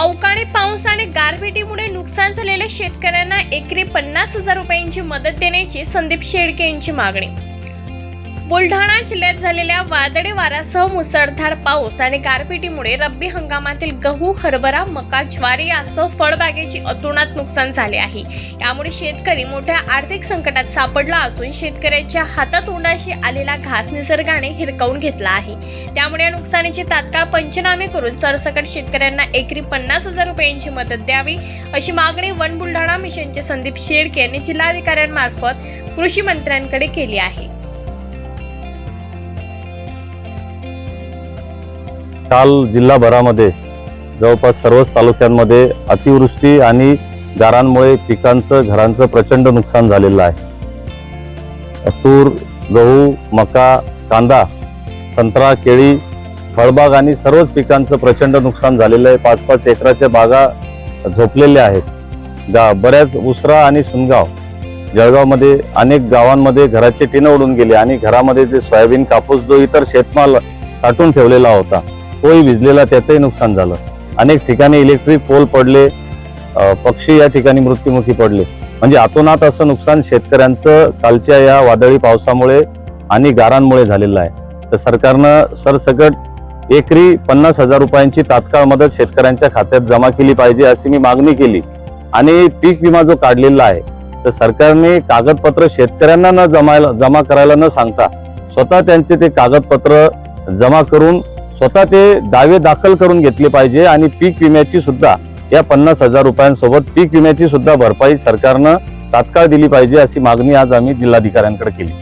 अवकाळी पाऊस आणि गारपिटीमुळे नुकसान झालेल्या शेतकऱ्यांना एकरी पन्नास हजार रुपयांची मदत देण्याची संदीप शेळके यांची मागणी. बुलढाणा जिल्ह्यात झालेल्या वादळी वाऱ्यासह मुसळधार पाऊस आणि गारपिटीमुळे रब्बी हंगामातील गहू हरभरा मका ज्वारी यासह फळबागेची अतोनात नुकसान झाले आहे. यामुळे शेतकरी मोठ्या आर्थिक संकटात सापडला असून शेतकऱ्याच्या हातातोंडाशी आलेला घास निसर्गाने हिरकावून घेतला आहे. त्यामुळे या नुकसानीचे तात्काळ पंचनामे करून सरसकट शेतकऱ्यांना एकरी पन्नास हजार रुपयांची मदत द्यावी अशी मागणी वन बुलढाणा मिशनचे संदीप शेळके यांनी जिल्हाधिकाऱ्यांमार्फत कृषी मंत्र्यांकडे केली आहे. काल जिल्हाभरामध्ये जवळपास सर्वच तालुक्यांमध्ये अतिवृष्टी आणि गारांमुळे पिकांचं घरांचं प्रचंड नुकसान झालेलं आहे. तूर गहू मका कांदा संत्रा केळी फळबाग आणि सर्वच पिकांचं प्रचंड नुकसान झालेलं आहे. पाच पाच एकराच्या बागा झोपलेल्या आहेत. गा बऱ्याच उसरा आणि सुनगाव जळगावमध्ये अनेक गावांमध्ये घराचे टिनं उडून गेले आणि घरामध्ये जे सोयाबीन कापूस जो इतर शेतमाल साठून ठेवलेला होता तोही भिजलेला त्याचंही नुकसान झालं. अनेक ठिकाणी इलेक्ट्रिक पोल पडले पक्षी या ठिकाणी मृत्युमुखी पडले. म्हणजे आतोनात असं नुकसान शेतकऱ्यांचं कालच्या या वादळी पावसामुळे आणि गारांमुळे झालेलं आहे. तर सरकारनं सरसकट एकरी पन्नास हजार रुपयांची तात्काळ मदत शेतकऱ्यांच्या खात्यात जमा केली पाहिजे अशी मी मागणी केली. आणि पीक विमा जो काढलेला आहे तर सरकारने कागदपत्र शेतकऱ्यांना न जमायला जमा करायला न सांगता स्वतः त्यांचे ते कागदपत्र जमा करून स्वतः ते दावे दाखल करून घेतले पाहिजे आणि पीक विम्याची सुद्धा या पन्नास हजार रुपयांसोबत पीक विम्याची सुद्धा भरपाई सरकारनं तात्काळ दिली पाहिजे अशी मागणी आज आम्ही जिल्हाधिकाऱ्यांकडे केली.